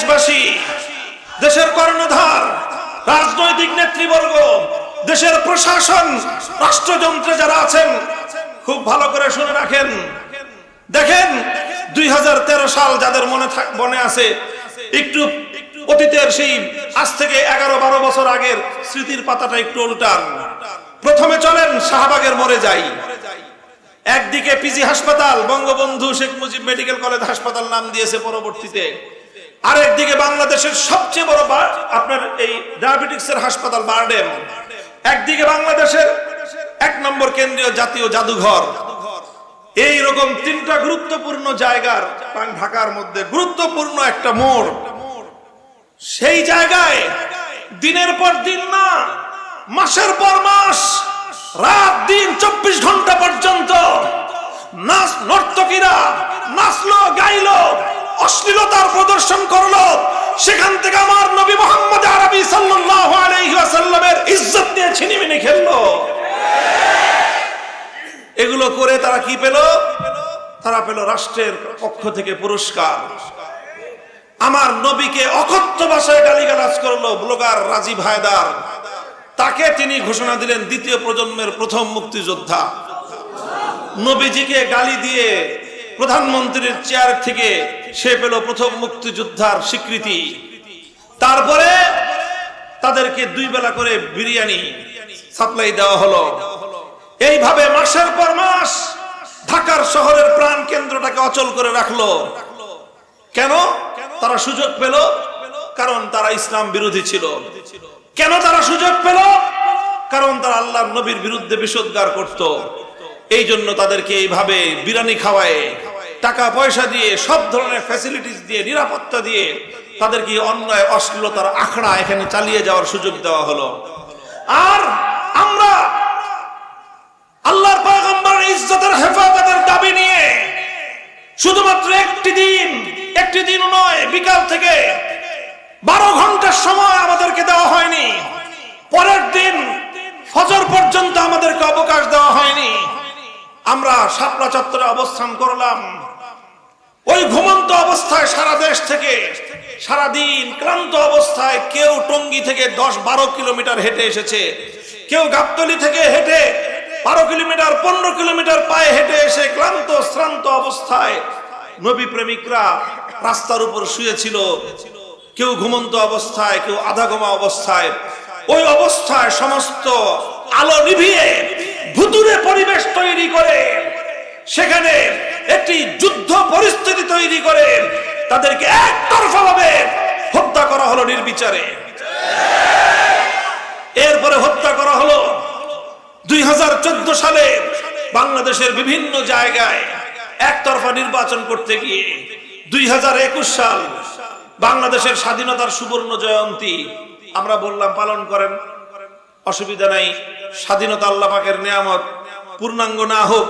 দেশবাসী, দেশের কর্ণধার, রাজনৈতিক নেতৃবর্গ, দেশের প্রশাসন, রাষ্ট্রযন্ত্রে যারা আছেন, খুব ভালো করে শুনে রাখেন। দেখেন, দুই সাল যাদের মনে মনে আছে, একটু অতীতের সেই আজ থেকে এগারো বারো বছর আগের স্মৃতির পাতাটা একটু উল্টান। প্রথমে চলেন, শাহবাগের মরে যাই। একদিকে পিজি হাসপাতাল, বঙ্গবন্ধু শেখ মুজিব মেডিকেল কলেজ হাসপাতাল নাম দিয়েছে পরবর্তীতে। আরেকদিকে বাংলাদেশের সবচেয়ে বড় আপনার এই ডায়াবেটিক্সের হাসপাতাল বারডেম। একদিকে বাংলাদেশের এক নম্বর কেন্দ্রীয় জাতীয় জাদুঘর। এই রকম তিনটা গুরুত্বপূর্ণ জায়গার ঢাকার মধ্যে গুরুত্বপূর্ণ একটা মোড়। সেই জায়গায় দিনের পর দিন না, মাসের পর মাস, রাত দিন চব্বিশ ঘণ্টা পর্যন্ত নাচ নর্তকীরা নাচলো, গাইলো অশ্লীলতার প্রদর্শন করল। সেখান থেকে আমার নবী মোহাম্মদ আরবি সাল্লাল্লাহু আলাইহি ওয়াসাল্লামের ইজ্জত নিয়ে ছিনিমিনি খেললো। এগুলো করে তারা কি পেল? তারা পেল রাষ্ট্রের পক্ষ থেকে পুরস্কার। আমার নবীকে অকথ্য ভাষায় গালিগালাজ করল ব্লগার রাজীব হায়দার। তাকে তিনি ঘোষণা দিলেন দ্বিতীয় প্রজন্মের প্রথম মুক্তিযোদ্ধা। নবীজিকে গালি দিয়ে প্রধানমন্ত্রীর চেয়ার থেকে সে পেল প্রথম মুক্তিযোদ্ধার স্বীকৃতি। তারপরে তাদেরকে দুই বেলা করে বিরিয়ানি সাপ্লাই দেওয়া হলো। এইভাবে মাসের পর মাস ঢাকার শহরের প্রাণ কেন্দ্রটাকে অচল করে রাখল। কেন? তারা সুযোগ পেল কারণ তারা ইসলাম বিরোধী ছিল। কেন তারা সুযোগ পেল? কারণ তারা আল্লাহ নবীর বিরুদ্ধে বিষোদ্গার করত। এই জন্য তাদেরকে এইভাবে বিরানি খাওয়ায়। টাকা পয়সা দিয়ে, সব ধরনের ফ্যাসিলিটিস দিয়ে, নিরাপত্তা দিয়ে তাদেরকে অন্যায়, অশ্লীলতার আখড়া এখানে চালিয়ে যাওয়ার সুযোগ দেওয়া হলো? আর আমরা আল্লাহর পয়গম্বরের ইজ্জতের হেফাজতের দাবি নিয়ে শুধুমাত্র একটি দিন একটি দিন নয়, বিকাল থেকে বারো ঘণ্টার সময় আমাদেরকে দেওয়া হয়নি। পরের দিন ফজর পর্যন্ত আমাদেরকে অবকাশ দেওয়া হয়নি। আমরা শাপলা চত্বরে অবস্থান করলাম। ওই ঘুমন্ত অবস্থায় সারা দেশ থেকে সারা দিন ক্লান্ত অবস্থায় কেউ টঙ্গী থেকে দশ বারো কিলোমিটার হেঁটে এসেছে। কেউ গাবতলি থেকে হেঁটে বারো কিলোমিটার, পনেরো কিলোমিটার পায়ে হেঁটে এসে ক্লান্ত, শ্রান্ত অবস্থায় নবী প্রেমিকরা রাস্তার উপর শুয়েছিল। কেউ ঘুমন্ত অবস্থায়, কেউ আধা ঘুমা অবস্থায়। ওই অবস্থায় সমস্ত আলো নিভিয়ে ভুতুরে পরিবেশ তৈরি করে। সেখানে একটি যুদ্ধ পরিস্থিতি তৈরি করে। তাদেরকে একতরফা ভাবে হত্যা করা হলো নির্বিচারে। এরপরে হত্যা করা হলো দুই হাজার চোদ্দ সালে বাংলাদেশের বিভিন্ন জায়গায় একতরফা নির্বাচন করতে গিয়ে দুই হাজার একুশ সাল বাংলাদেশের স্বাধীনতার সুবর্ণ জয়ন্তী, আমরা বললাম পালন করেন। অসুবিধা নাই। স্বাধীনতা আল্লাহ পাকের নিয়ামত। পূর্ণাঙ্গ না হোক,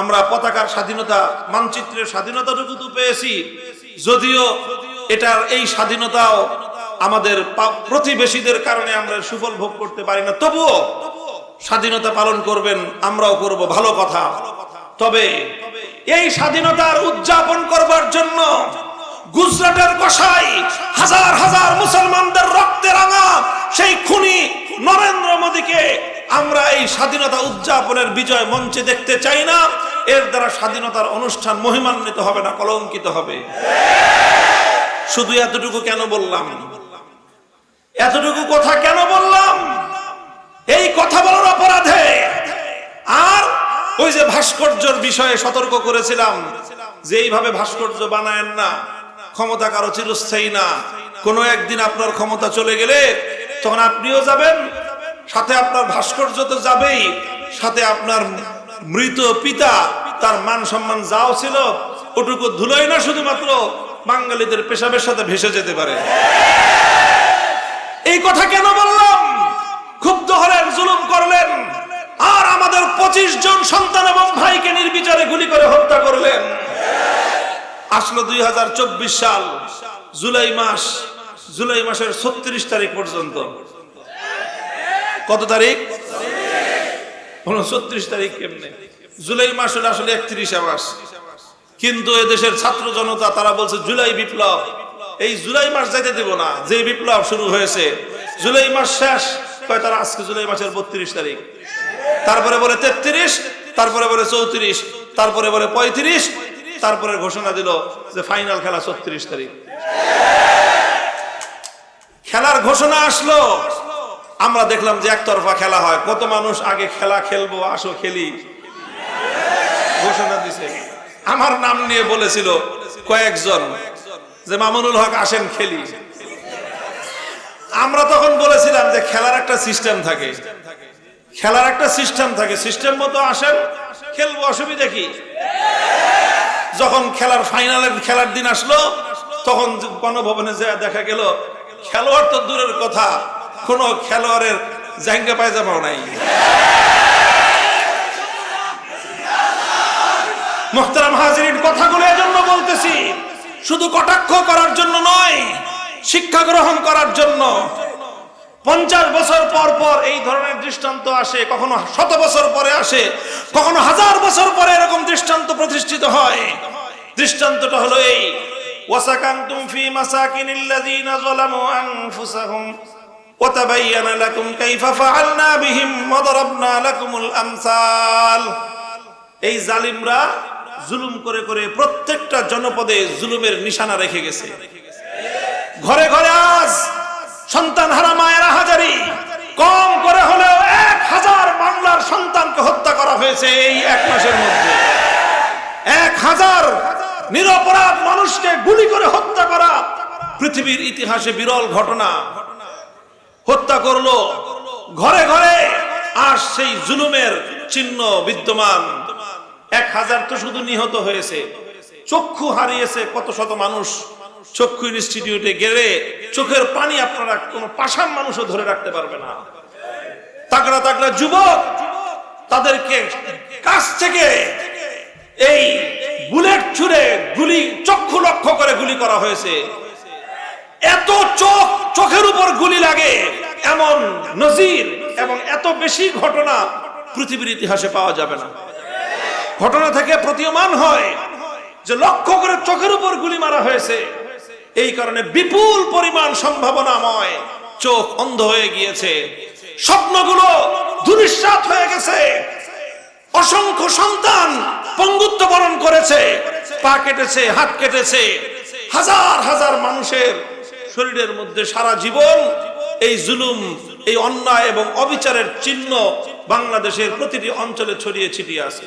আমরা পতাকার স্বাধীনতা, মানচিত্রের স্বাধীনতাটুকু পেয়েছি। যদিও এটার এই স্বাধীনতাও আমাদের প্রতিবেশীদের কারণে আমরা সুফল ভোগ করতে পারি না। তবুও স্বাধীনতা পালন করবেন, আমরাও করব, ভালো কথা। তবে এই স্বাধীনতার উদযাপন করবার জন্য গুজরাটের কষাই হাজার হাজার মুসলমানদের রক্তে রাঙা সেই খুনি নরেন্দ্র মোদীকে আমরা এই স্বাধীনতা উদযাপনের বিজয় মঞ্চে দেখতে চাই না। এর দ্বারা স্বাধীনতার অনুষ্ঠান মহিমান্বিত হবে না, কলঙ্কিত হবে। শুধু এতটুকু কেন বললাম? এতটুকু কথা কেন বললাম? এই কথা বলার অপরাধে আর ওই যে ভাস্কর্যর বিষয়ে সতর্ক করেছিলাম যে এইভাবে ভাস্কর্য বানায়েন না, ক্ষমতা কারও চিরস্থায়ী না। কোনো একদিন আপনার ক্ষমতা চলে গেলে তখন আপনিও যাবেন, সাথে আপনার ভাস্কর্য তো যাবেই, সাথে আপনার মৃত পিতা, তার মান সম্মান যাও ছিল, ওটুকু ধুলোই না শুধুমাত্র বাঙালিদের পেশাবের সাথে ভেসে যেতে পারে। এই কথা কেন বললাম? ক্ষুব্ধ হলেন জুলুম করলেন, আর আমাদের পঁচিশ জন সন্তান এবং ভাইকে নির্বিচারে গুলি করে হত্যা করলেন। আসলো দুই হাজার চব্বিশ সাল, জুলাই মাস জুলাই মাসের ছত্রিশ তারিখ পর্যন্ত। কত তারিখ? ছত্রিশ তারিখ কেমনে? জুলাই মাস হলে আসলে একত্রিশে মাস কিন্তু এদেশের ছাত্র জনতা, তারা বলছে জুলাই বিপ্লব। এই জুলাই মাস যাইতে দেব না, যে বিপ্লব শুরু হয়েছে। জুলাই মাস শেষ তারা, আজকে জুলাই মাসের বত্রিশ তারিখ। তারপরে বলে তেত্রিশ, তারপরে বলে চৌত্রিশ, তারপরে বলে পঁয়ত্রিশ, তারপরে ঘোষণা দিল যে ফাইনাল খেলা ছত্রিশ তারিখ। ঘোষণা আসলো। আমরা দেখলাম যে একতরফা খেলা হয়। কত মানুষ আগে খেলা খেলব, আসো খেলি। ঘোষণা দিছে। আমার নাম নিয়ে বলেছিল কয়েকজন যে, মামুনুল হক, আসেন খেলি। আমরা তখন বলেছিলাম যে, খেলার একটা সিস্টেম থাকে। খেলার একটা সিস্টেম থাকে। সিস্টেম মতো আসেন, খেলব, অসুবিধা কি? যখন খেলার ফাইনালের খেলার দিন আসলো, তখন গণভবনে যে দেখা গেল খেলোয়াড় তো দূরের কথা, কোন খেলোয়াড়ের জাঙ্গা পায়জামাও নাই। মোহতারাম হাজিরিন, কথাগুলো এজন্য বলতেছি, শুধু কটাক্ষ করার জন্য নয়, শিক্ষা গ্রহণ করার জন্য। পঞ্চাশ বছর পর পর এই ধরনের দৃষ্টান্ত আসে, কখনো শত বছর পরে আসে, কখনো হাজার বছর পরে এরকম দৃষ্টান্ত প্রতিষ্ঠিত হয়। দৃষ্টান্তটা হলো এই ওয়াসাকান্তুম ফি মাসাকিনিল্লাযীনা যালামু আনফুসাহুম وتبين لكم كيف فعلنا بهم وضربنا لكم الأمثال এই জালিমরা জুলুম করে করে প্রত্যেকটা জনপদে জুলুমের নিশানা রেখে গেছে ঘরে ঘরে আজ সন্তান হারা মায়েরা হাজারি কম করে হলেও এক হাজার বাংলার সন্তানকে হত্যা করা হয়েছে এই এক মাসের মধ্যে এক হাজার নিরপরাধ মানুষকে গুলি করে হত্যা করা। পৃথিবীর ইতিহাসে বিরল ঘটনা। হত্যা করল ঘরে ঘরে, আর সেই জুলুমের চিহ্ন বিদ্যমান। এক হাজার তো শুধু নিহত হয়েছে। চক্ষু হারিয়েছে কত শত মানুষ। চক্ষু ইনস্টিটিউটে গেলে চোখের পানি আপনারা কোনো পাষাণ মানুষও ধরে রাখতে পারবে না। তাগড়া তাগড়া যুবক, তাদেরকে কাছ থেকে এই বুলেট ছুড়ে গুলি, চক্ষু লক্ষ্য করে গুলি করা হয়েছে। এত চোখ চোখের উপর গুলি লাগে, এমন নজির এবং এত বেশি ঘটনা পৃথিবীর ইতিহাসে পাওয়া যাবে না। ঘটনা থেকে প্রতীয়মান হয় যে লক্ষ্য করে চোখের উপর গুলি মারা হয়েছে। এই কারণে বিপুল পরিমাণ সম্ভাবনাময় চোখ অন্ধ হয়ে গিয়েছে। স্বপ্নগুলো দুরিশ্বাত হয়ে গেছে। অসংখ্য সন্তান পঙ্গুত্ব বরণ করেছে, পা কেটেছে, হাত কেটেছে। হাজার হাজার মানুষের শরীরের মধ্যে সারা জীবন এই জুলুম, এই অন্যায় এবং অবিচারের চিহ্ন বাংলাদেশের প্রতিটি অঞ্চলে ছড়িয়ে ছিটিয়ে আছে।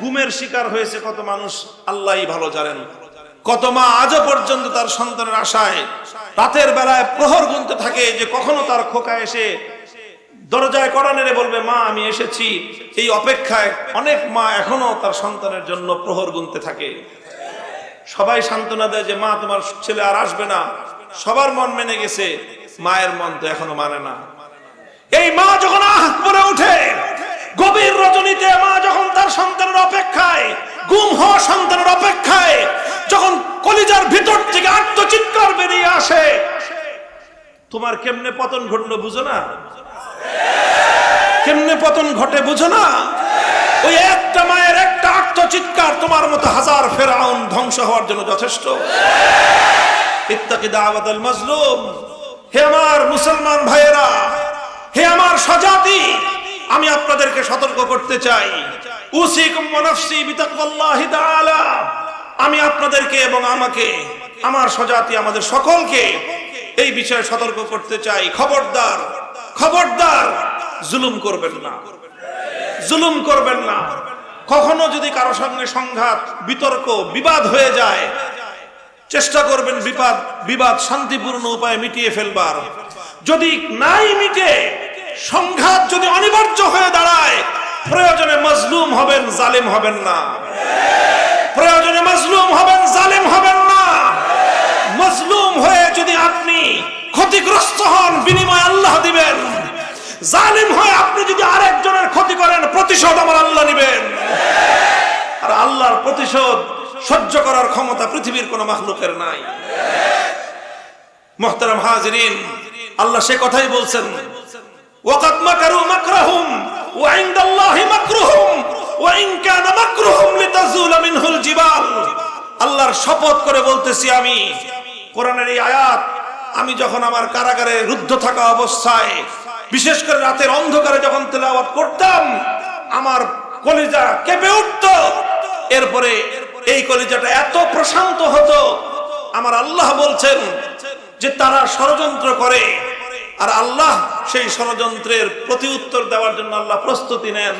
গুমের শিকার হয়েছে কত মানুষ, আল্লাহই ভালো জানেন। কত মা আজও পর্যন্ত তার সন্তানের আশায় রাতের বেলায় প্রহর গুনতে থাকে যে কখনো তার খোকা এসে দরজায় কড়া নেড়ে বলবে, মা, আমি এসেছি। এই অপেক্ষায় অনেক মা এখনও তার সন্তানের জন্য প্রহর গুনতে থাকে। সবাই সান্ত্বনা দেয় যে, মা, তোমার ছেলে আর আসবে না। সবার মন মেনে গেছে, মায়ের মন তো এখনও মানে না। এই মা যখন আহ করে উঠে গভীর রজনীতে মা যখন তার সন্তানের অপেক্ষায়, গুম হওয়া সন্তানের অপেক্ষায়, যখন কলিজার ভিতর থেকে আত্মচিৎকার বেরিয়ে আসে, তোমার কেমনে পতন ঘটলো বুঝো না? কেমনে পতন ঘটে বুঝো না? ওই একটা মায়ের একটা আত্মচিৎকার তোমার মতো হাজার ফেরাউন ধ্বংস হওয়ার জন্য যথেষ্ট। ইত্তাকি দাওয়াতাল মাজলুম। হে আমার মুসলমান ভাইয়েরা, হে আমার স্বজাতি, আমি আপনাদেরকে সতর্ক করতে চাই। উসিকুম ওয়া নাফসি বিতাকওয়াল্লাহি তাআলা। আমি আপনাদেরকে এবং আমাকে, আমার স্বজাতি, আমাদের সকলকে এই বিষয়ে সতর্ক করতে চাই। খবরদার খবরদার জুলুম করবেন না। জুলুম করবেন না। কখনো যদি কারও সঙ্গে সংঘাত, বিতর্ক, বিবাদ হয়ে যায়, চেষ্টা করবেন বিবাদ বিবাদ শান্তিপূর্ণ উপায়ে মিটিয়ে ফেলবার। যদি নাই মিটে, সংঘাত যদি অনিবার্য হয়ে দাঁড়ায়, প্রয়োজনে মজলুম হবেন, জালিম হবেন না। প্রয়োজনে মজলুম হবেন, জালিম হবেন না। মজলুম হয়ে যদি আপনি ক্ষতিগ্রস্ত হন, বিনিময় আল্লাহ দিবেন। জালিম হয়ে আপনি যদি আরেকজনের ক্ষতি করেন, প্রতিশোধ আমার আল্লাহ নিবেন। আর আল্লাহর প্রতিশোধ সহ্য করার ক্ষমতা পৃথিবীর কোন মাহলুকের নাই। মোহতারাম হাজরিন, আল্লাহ সে কথাই বলছেন, ওয়াকাদ মাকারু মাকরাহুম, ওয়া ইনদাল্লাহি মাকরুহুম, ওয়া ইন কানা মাকরুহুম মিনহুল জিবাল। আল্লাহর শপথ করে বলতেছি আমি, কোরআনের এই আয়াত আমি যখন আমার কারাগারে রুদ্ধ থাকা অবস্থায়, বিশেষ করে রাতের অন্ধকারে যখন তেলাওয়াত করতাম, আমার কলিজা কেঁপে উঠত। এরপরে এই কলিজাটা এত প্রশান্ত হতো, আমার আল্লাহ বলছেন যে তারা ষড়যন্ত্র করে, আর আল্লাহ সেই ষড়যন্ত্রের প্রতি উত্তর দেওয়ার জন্য আল্লাহ প্রস্তুতি নেন।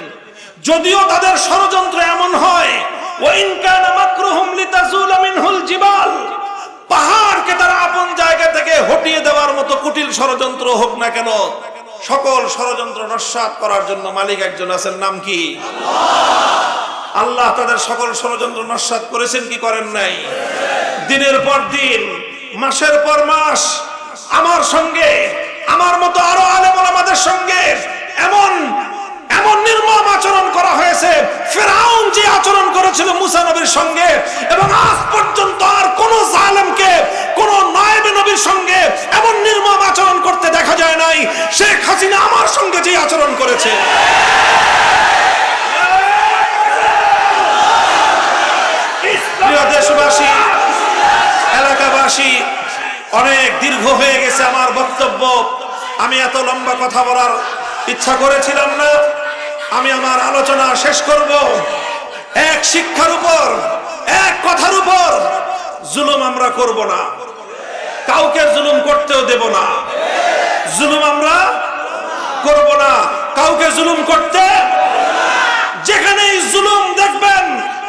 যদিও তাদের ষড়যন্ত্র এমন হয় পাহাড়কে তারা আপন জায়গা থেকে হটিয়ে কুটিল ষড়যন্ত্র হোক না কেন, সকল ষড়যন্ত্র নস্যাৎ করার জন্য মালিক একজন আছেন, নাম কি? আল্লাহ তাদের সকল ষড়যন্ত্র নস্যাৎ করেছেন, কি করেন নাই? দিনের পর দিন, মাসের পর মাস, আমার সঙ্গে, আমার মতো আরও আলেম আমাদের সঙ্গে এমন এমন নির্মম আচরণ করা হয়েছে। ফেরাউন যে আচরণ করেছিল মুসা নবীর সঙ্গে এবং যে আচরণ করেছে। দেশবাসী, এলাকাবাসী, অনেক দীর্ঘ হয়ে গেছে আমার বক্তব্য। আমি এত লম্বা কথা বলার ইচ্ছা করেছিলাম না। আমি আমার আলোচনা শেষ করব। এক শিক্ষার উপর, এক কথার উপর জুলুম আমরা করব না। কাউকে জুলুম করতেও দেব না। জুলুম আমরা করব না। কাউকে জুলুম করতে যেখানেই জুলুম দেখবেন,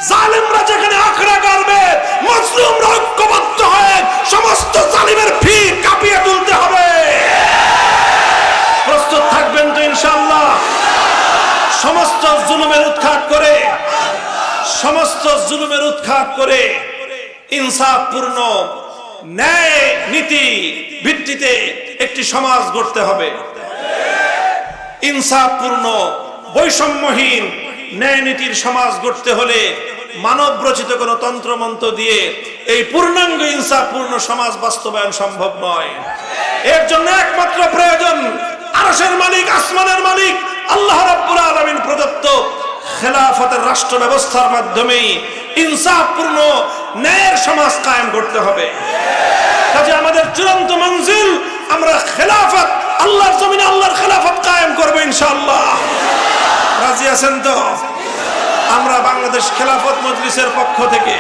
জালিমরা যেখানে আখড়া করবে মুসলিমরা ঐক্যবদ্ধ হয়ে সমস্ত জালিমের ফি কাঁপিয়ে তুলতে হবে। প্রস্তুত থাকবেন তো ইনশাআল্লাহ। সমস্ত জুলুমের উৎখাত করে, সমস্ত জুলুমের উৎখাত করে ইনসাফপূর্ণ ন্যায় নীতি ভিত্তিতে একটি সমাজ গড়তে হবে। ইনসাফপূর্ণ, বৈষম্যহীন ন্যায় নীতির সমাজ গড়তে হলে মানব রচিত তন্ত্রমন্ত্র দিয়ে এই পূর্ণাঙ্গ ইনসাফপূর্ণ সমাজ বাস্তবায়ন সম্ভব নয়। এর জন্য একমাত্র প্রয়োজন মালিক, আসমানের মালিক, আল্লাহ রাব্বুল আলামিন প্রদত্ত খেলাফতের রাষ্ট্র ব্যবস্থার মাধ্যমেই ইনসাফপূর্ণ ন্যায়ের সমাজ কায়েম করতে হবে। কাজে আমাদের চূড়ান্ত ইনশাআল্লাহ। রাজি আছেন তো? আমরা বাংলাদেশ খেলাফত মজলিসের পক্ষ থেকে